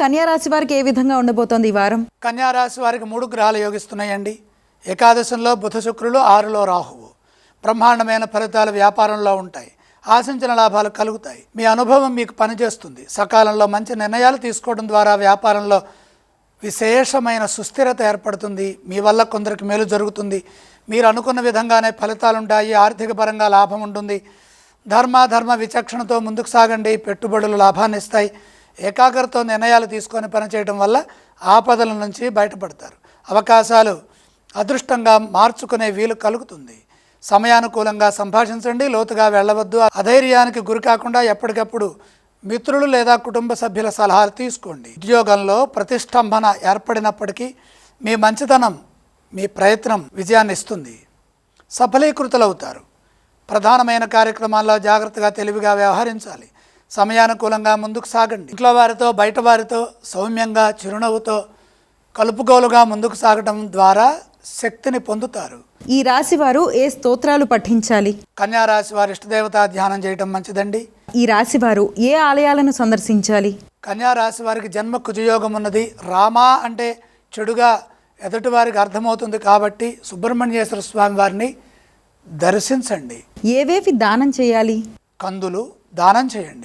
కన్యారాశి వారికి ఏ విధంగా ఉండబోతోంది ఈ వారం? కన్యారాశి వారికి మూడు గ్రహాలు యోగిస్తున్నాయండి. ఏకాదశంలో బుధ శుక్రులు ఆరులో రాహువు. బ్రహ్మాండమైన ఫలితాలు వ్యాపారంలో ఉంటాయి. ఆశించిన లాభాలు కలుగుతాయి. మీ అనుభవం మీకు పనిచేస్తుంది. సకాలంలో మంచి నిర్ణయాలు తీసుకోవడం ద్వారా వ్యాపారంలో విశేషమైన సుస్థిరత ఏర్పడుతుంది. మీ వల్ల కొందరికి మేలు జరుగుతుంది. మీరు అనుకున్న విధంగానే ఫలితాలు ఉంటాయి. ఆర్థిక పరంగా లాభం ఉంటుంది. ధర్మ ధర్మ విచక్షణతో ముందుకు సాగండి. పెట్టుబడులు లాభాన్ని ఇస్తాయి. ఏకాగ్రత నిర్ణయాలు తీసుకొని పనిచేయడం వల్ల ఆపదల నుంచి బయటపడతారు. అవకాశాలు అదృష్టంగా మార్చుకునే వీలు కలుగుతుంది. సమయానుకూలంగా సంభాషించండి లోతుగా వెళ్ళవద్దు. అధైర్యానికి గురి కాకుండా ఎప్పటికప్పుడు మిత్రులు లేదా కుటుంబ సభ్యుల సలహాలు తీసుకోండి. ఉద్యోగంలో ప్రతిష్టంభన ఏర్పడినప్పటికీ మీ మంచితనం మీ ప్రయత్నం విజయాన్ని ఇస్తుంది. సఫలీకృతులవుతారు. ప్రధానమైన కార్యక్రమాల్లో జాగ్రత్తగా తెలివిగా వ్యవహరించాలి. సమయానుకూలంగా ముందుకు సాగండి. ఇంట్లో వారితో బయట వారితో సౌమ్యంగా చిరునవ్వుతో కలుపుగోలుగా ముందుకు సాగడం ద్వారా శక్తిని పొందుతారు. ఈ రాశి వారు ఏ స్తోత్రాలు పఠించాలి? కన్యా రాశి వారి ఇష్టదేవతా ధ్యానం చేయడం మంచిదండి. ఈ రాశి వారు ఏ ఆలయాలను సందర్శించాలి? కన్యా రాశి వారికి జన్మ కుజయోగం ఉన్నది. రామా అంటే చెడుగా ఎదుటి వారికి అర్థమవుతుంది కాబట్టి సుబ్రహ్మణ్యేశ్వర స్వామి వారిని దర్శించండి. ఏవేవి దానం చేయాలి? కందులు దానం చేయండి.